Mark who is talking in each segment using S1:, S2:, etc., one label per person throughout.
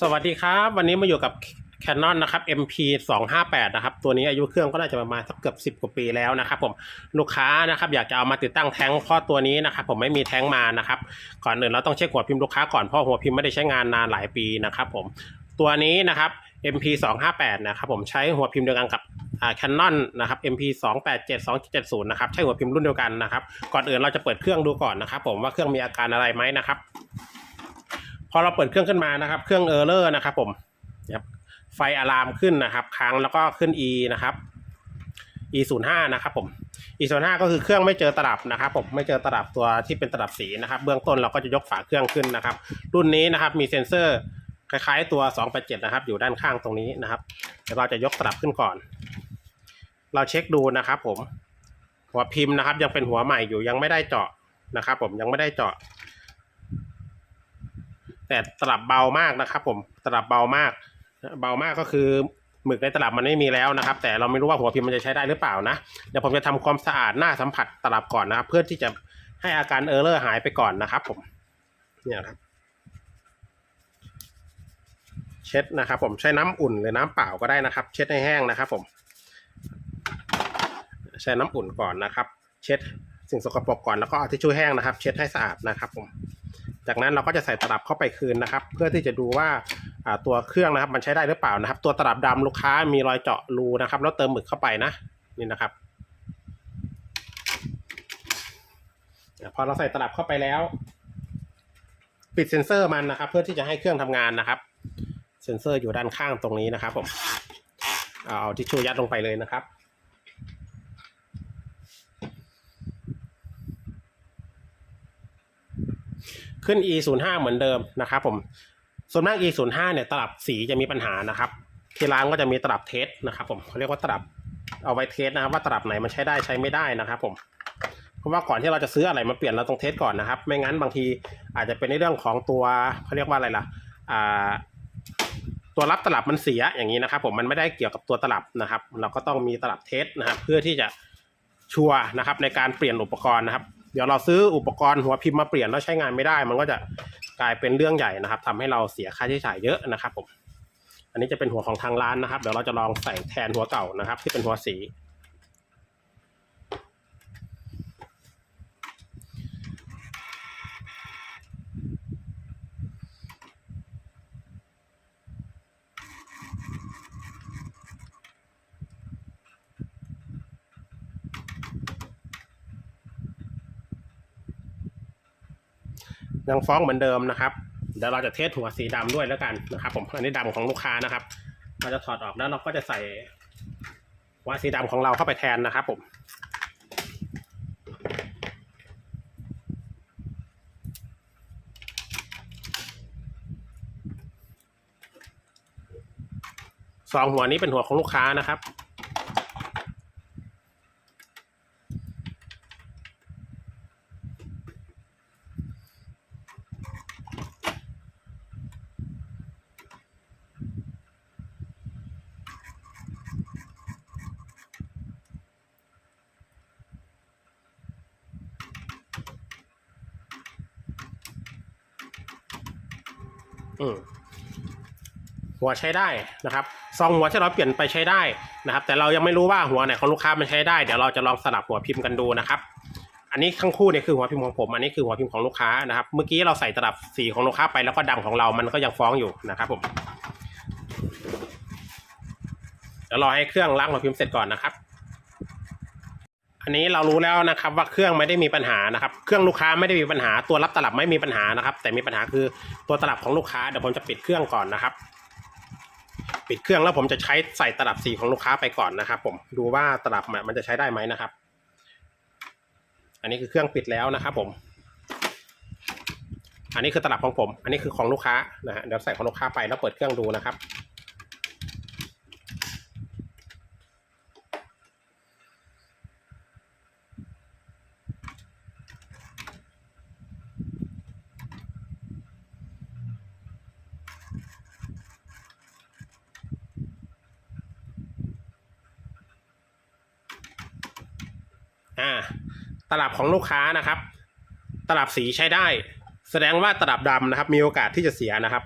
S1: สวัสดีครับ วันนี้มาอยู่กับ Canon นะครับ MP 2 5 8นะครับ ตัวนี้อายุเครื่องก็น่าจะประมาณสักเกือบ10 กว่าปีแล้วนะครับ ผมลูกค้านะครับ อยากจะเอามาติดตั้งแท้งเพราะตัวนี้นะครับ ผมไม่มีแท้งมานะครับ ก่อนอื่นเราต้องเช็คหัวพิมพ์ลูกค้าก่อนเพราะหัวพิมพ์ไม่ได้ใช้งานนานหลายปีนะครับ ผมตัวนี้นะครับ MP 2 5 8นะครับ ผมใช้หัวพิมพ์เดียวกันกับอ่า Canon นะครับ MP 2 8 7 2 7 0นะครับใช้หัวพิมพ์รุ่นเดียวกันนะครับ ก่อนอื่นเราจะเปิดเครื่องดูก่อนนะครับ ผมว่าเครื่องมีอาการอะไรไหมนะครับ พอเราเปิดเครื่องขึ้นมานะครับ เครื่องเออร์เลอร์นะครับ ผมนะครับไฟอะลามขึ้นนะครับ ค้างแล้วก็ขึ้น E นะครับ E 0 5นะครับ ผม E 0 5ก็คือเครื่องไม่เจอตลับนะครับ ผมไม่เจอตลับตัวที่เป็นตลับสีนะครับ เบื้องต้นเราก็จะยกฝาเครื่องขึ้นนะครับ รุ่นนี้นะครับ มีเซ็นเซอร์คล้ายๆตัว 287 นะครับ อยู่ด้านข้างตรงนี้นะครับเดี๋ยวเราจะยกตลับขึ้นก่อน เราเช็คดูนะครับ ผม หัวพิมพ์นะครับ ยังเป็นหัวใหม่อยู่ยังไม่ได้เจาะนะครับ ผมยังไม่ได้เจาะ แต่ตลับเบามากนะครับ ผมตลับเบามาก เบามากก็คือหมึกในตลับมันไม่มีแล้วนะครับ แต่เราไม่รู้ว่าหัวพิมพ์มันจะใช้ได้หรือเปล่านะเดี๋ยวผมจะทำความสะอาดหน้าสัมผัสตลับก่อนนะครับ เพื่อที่จะให้อาการเออร์เลอร์หายไปก่อนนะครับ ผมเนี่ยครับ เช็ดนะครับ ผมใช้น้ำอุ่นหรือน้ำเปล่าก็ได้นะครับ เช็ดให้แห้งนะครับ ผม ใช้น้ำอุ่นก่อนนะครับ เช็ดสิ่งสกปรกก่อนแล้วก็เอาทิชชู่แห้งนะครับ เช็ดให้สะอาดนะครับ ผม จากนั้นเราก็จะใส่ตลับเข้าไปคืนนะครับ เพื่อที่จะดูว่าตัวเครื่องนะครับ มันใช้ได้หรือเปล่านะครับ ตัวตลับดำลูกค้ามีรอยเจาะรูนะครับ แล้วเติมหมึกเข้าไปนะนี่นะครับพอเราใส่ตลับเข้าไปแล้ว ปิดเซ็นเซอร์มันนะครับ เพื่อที่จะให้เครื่องทำงานนะครับ เซ็นเซอร์อยู่ด้านข้างตรงนี้นะครับ ผมเอาเอาทิชชู่ยัดลงไปเลยนะครับ ขึ้น e 0 5เหมือนเดิมนะครับผม ส่วนมาก e 0 5เนี่ยตลับสีจะมีปัญหานะครับ ที่ร้านก็จะมีตลับเทสนะครับผมเขาเรียกว่าตลับเอาไว้เทสนะครับว่าตลับไหนมันใช้ได้ใช้ไม่ได้นะครับผมเพราะว่าก่อนที่เราจะซื้ออะไรมาเปลี่ยนเราต้องเทสก่อนนะครับ ไม่งั้นบางทีอาจจะเป็นในเรื่องของตัวเขาเรียกว่าอะไรล่ะอ่าตัวรับตลับมันเสียอย่างนี้นะครับ ผมมันไม่ได้เกี่ยวกับตัวตลับนะครับ เราก็ต้องมีตลับเทสนะครับ เพื่อที่จะชัวร์นะครับในการเปลี่ยนอุปกรณ์นะครับ เดี๋ยวเราซื้ออุปกรณ์หัวพิมพ์มาเปลี่ยนแล้วใช้งานไม่ได้ มันก็จะกลายเป็นเรื่องใหญ่นะครับทำให้เราเสียค่าใช้จ่ายเยอะนะครับผมอันนี้จะเป็นหัวของทางร้านนะครับ เดี๋ยวเราจะลองใส่แทนหัวเก่านะครับ ที่เป็นหัวสี ยังฟ้องเหมือนเดิมนะครับ เดี๋ยวเราจะเทสหัวสีดำด้วยแล้วกันนะครับ ผมอันนี้ดำของลูกค้านะครับ เราจะถอดออกแล้วเราก็จะใส่หัวสีดำของเราเข้าไปแทนนะครับ ผมสองหัวนี้เป็นหัวของลูกค้านะครับ อืมหัวใช้ได้นะครับซองหัวที่เราเปลี่ยนไปใช้ได้นะครับ แต่เรายังไม่รู้ว่าหัวไหนของลูกค้ามันใช้ได้เดี๋ยวเราจะลองสลับหัวพิมพ์กันดูนะครับ อันนี้ทั้งคู่เนี่ยคือหัวพิมพ์ของผมอันนี้คือหัวพิมพ์ของลูกค้านะครับ เมื่อกี้เราใส่ตลับสีของลูกค้าไปแล้วก็ดำของเรามันก็ยังฟ้องอยู่นะครับผมเดี๋ยวรอให้เครื่องล้างหัวพิมพ์เสร็จก่อนนะครับ อันนี้เรารู้แล้วนะครับว่าเครื่องไม่ได้มีปัญหานะครับ เครื่องลูกค้าไม่ได้มีปัญหาตัวรับตลับไม่มีปัญหานะครับ แต่มีปัญหาคือตัวตลับของลูกค้าเดี๋ยวผมจะปิดเครื่องก่อนนะครับ ปิดเครื่องแล้วผมจะใช้ใส่ตลับสีของลูกค้าไปก่อนนะครับ ผมดูว่าตลับมันจะใช้ได้ไหมนะครับ อันนี้คือเครื่องปิดแล้วนะครับ ผม อันนี้คือตลับของผม อันนี้คือของลูกค้านะฮะเดี๋ยวใส่ของลูกค้าไปแล้วเปิดเครื่องดูนะครับ อ่าตลับของลูกค้านะครับ ตลับสีใช้ได้ แสดงว่าตลับดำนะครับ มีโอกาสที่จะเสียนะครับ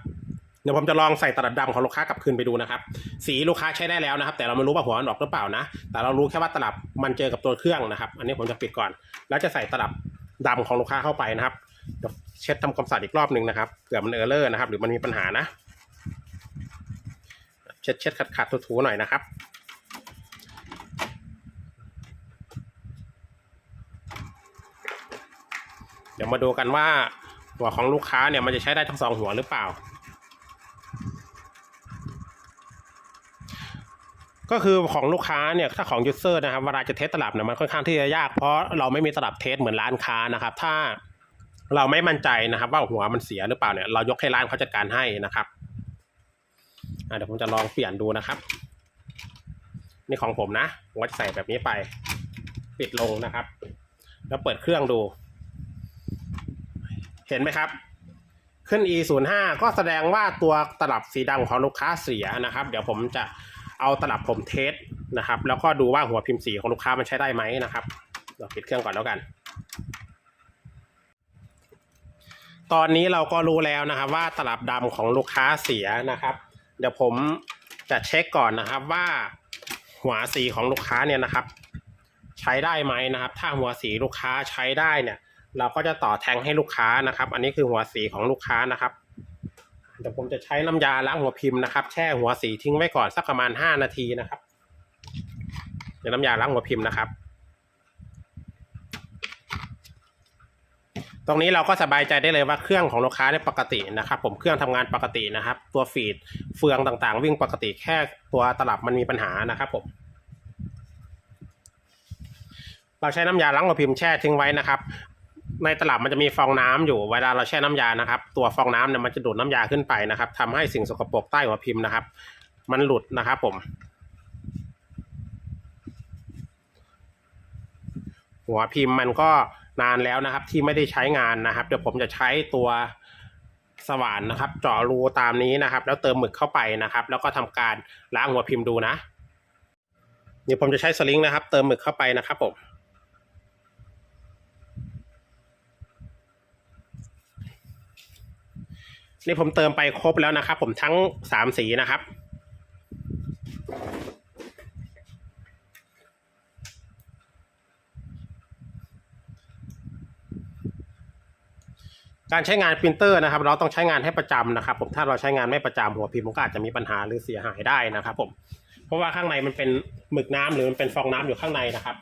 S1: เดี๋ยวผมจะลองใส่ตลับดำของลูกค้ากลับคืนไปดูนะครับ สีลูกค้าใช้ได้แล้วนะครับ แต่เราไม่รู้ว่าหัวมันออกหรือเปล่านะ แต่เรารู้แค่ว่าตลับมันเจอกับตัวเครื่องนะครับ อันนี้ผมจะปิดก่อน แล้วจะใส่ตลับดำของลูกค้าเข้าไปนะครับเดี๋ยวเช็ดทำความสะอาดอีกรอบหนึ่งนะครับเผื่อมันเออร์เลอร์นะครับ หรือมันมีปัญหานะ เช็ดเช็ดขัดขัดๆถูๆหน่อยนะครับ เดี๋ยวมาดูกันว่าหัวของลูกค้าเนี่ยมันจะใช้ได้ทั้งสองหัวหรือเปล่า ก็คือของลูกค้าเนี่ยถ้าของยูเซอร์นะครับเวลาจะเทสตลับเนี่ยมันค่อนข้างที่จะยากเพราะเราไม่มีตลับเทสเหมือนร้านค้านะครับ ถ้าเราไม่มั่นใจนะครับ ว่าหัวมันเสียหรือเปล่าเนี่ยเรายกให้ร้านเขาจัดการให้นะครับเดี๋ยวผมจะลองเปลี่ยนดูนะครับ นี่ของผมนะผมจะใส่แบบนี้ไป ปิดลงนะครับ แล้วเปิดเครื่องดู เห็นไหมครับ ขึ้น e 0 5ก็แสดงว่าตัวตลับสีดำของลูกค้าเสียนะครับ เดี๋ยวผมจะเอาตลับผมเทสนะครับ แล้วก็ดูว่าหัวพิมพ์สีของลูกค้ามันใช้ได้ไหมนะครับเราปิดเครื่องก่อนแล้วกัน ตอนนี้เราก็รู้แล้วนะครับ ว่าตลับดำของลูกค้าเสียนะครับ เดี๋ยวผมจะเช็คก่อนนะครับว่าหัวสีของลูกค้าเนี่ยนะครับ ใช้ได้ไหมนะครับ ถ้าหัวสีลูกค้าใช้ได้เนี่ย เราก็จะต่อแทงให้ลูกค้านะครับ อันนี้คือหัวสีของลูกค้านะครับเดี๋ยวผมจะใช้น้ำยาล้างหัวพิมพ์นะครับ แช่หัวสีทิ้งไว้ก่อนสักประมาณห้านาทีนะครับเดี๋ยวน้ำยาล้างหัวพิมพ์นะครับ ตรงนี้เราก็สบายใจได้เลยว่าเครื่องของลูกค้าเนี่ยปกตินะครับ ผมเครื่องทำงานปกตินะครับ ตัวฟีดเฟืองต่างๆ วิ่งปกติแค่ตัวตลับมันมีปัญหานะครับผมเราใช้น้ำยาล้างหัวพิมพ์แช่ทิ้งไว้นะครับ ในตลับมันจะมีฟองน้ำอยู่เวลาเราแช่น้ำยานะครับ ตัวฟองน้ำเนี่ยมันจะดูดน้ำยาขึ้นไปนะครับทำให้สิ่งสกปรกใต้หัวพิมพ์นะครับ มันหลุดนะครับผมหัวพิมพ์มันก็นานแล้วนะครับ ที่ไม่ได้ใช้งานนะครับ เดี๋ยวผมจะใช้ตัวสว่านนะครับ เจาะรูตามนี้นะครับ แล้วเติมหมึกเข้าไปนะครับ แล้วก็ทำการล้างหัวพิมพ์ดูนะเดี๋ยวผมจะใช้สลิงนะครับ เติมหมึกเข้าไปนะครับผม นี่ผมเติมไปครบแล้วนะครับ ผมทั้งสามสีนะครับ การใช้งานปรินเตอร์นะครับ เราต้องใช้งานให้ประจำนะครับ ผมถ้าเราใช้งานไม่ประจำหัวพิมพ์มันก็อาจจะมีปัญหาหรือเสียหายได้นะครับ ผมเพราะว่าข้างในมันเป็นหมึกน้ำหรือมันเป็นฟองน้ำอยู่ข้างในนะครับ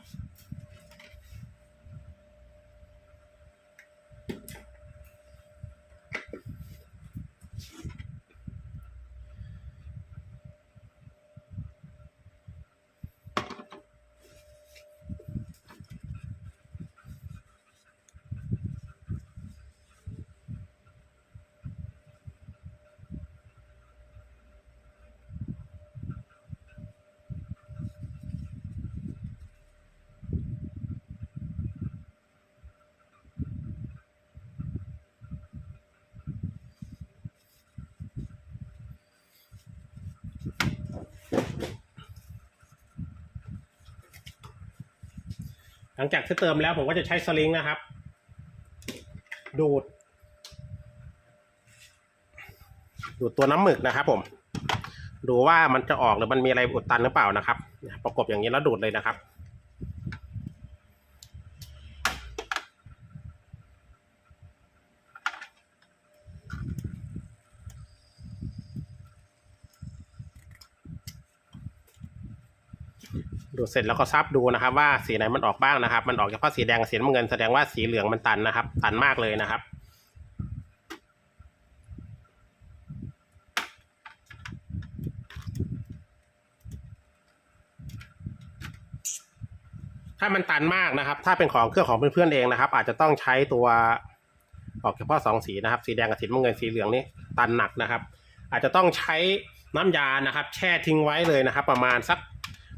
S1: หลังจากที่เติมแล้วผมก็จะใช้สลิงนะครับ ดูด ดูดตัวน้ำหมึกนะครับ ผม ดูว่ามันจะออกหรือมันมีอะไรอุดตันหรือเปล่านะครับ ประกบอย่างนี้แล้วดูดเลยนะครับ ดูดเสร็จแล้วก็ซับดูนะครับ ว่าสีไหนมันออกบ้างนะครับ มันออกเฉพาะสีแดงกับสีน้ำเงินแสดงว่าสีเหลืองมันตันนะครับ ตันมากเลยนะครับถ้ามันตันมากนะครับ ถ้าเป็นของเครื่องของเพื่อนๆเองนะครับ อาจจะต้องใช้ตัวออกเฉพาะสองสีนะครับ สีแดงกับสีน้ำเงินสีเหลืองนี่ตันหนักนะครับ อาจจะต้องใช้น้ำยานะครับ แช่ทิ้งไว้เลยนะครับ ประมาณสัก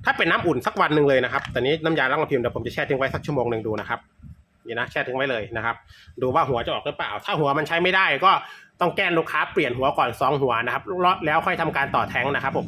S1: ถ้าเป็นน้ำอุ่นสักวันหนึ่งเลยนะครับแต่นี้น้ำยาล้างกระพิมพ์เดี๋ยวผมจะแช่ทิ้งไว้สักชั่วโมงหนึ่งดูนะครับนี่นะแช่ทิ้งไว้เลยนะครับ ดูว่าหัวจะออกหรือเปล่า ถ้าหัวมันใช้ไม่ได้ก็ต้องแก้ลูกค้าเปลี่ยนหัวก่อนสองหัวนะครับแล้วค่อยทำการต่อแท้งนะครับผม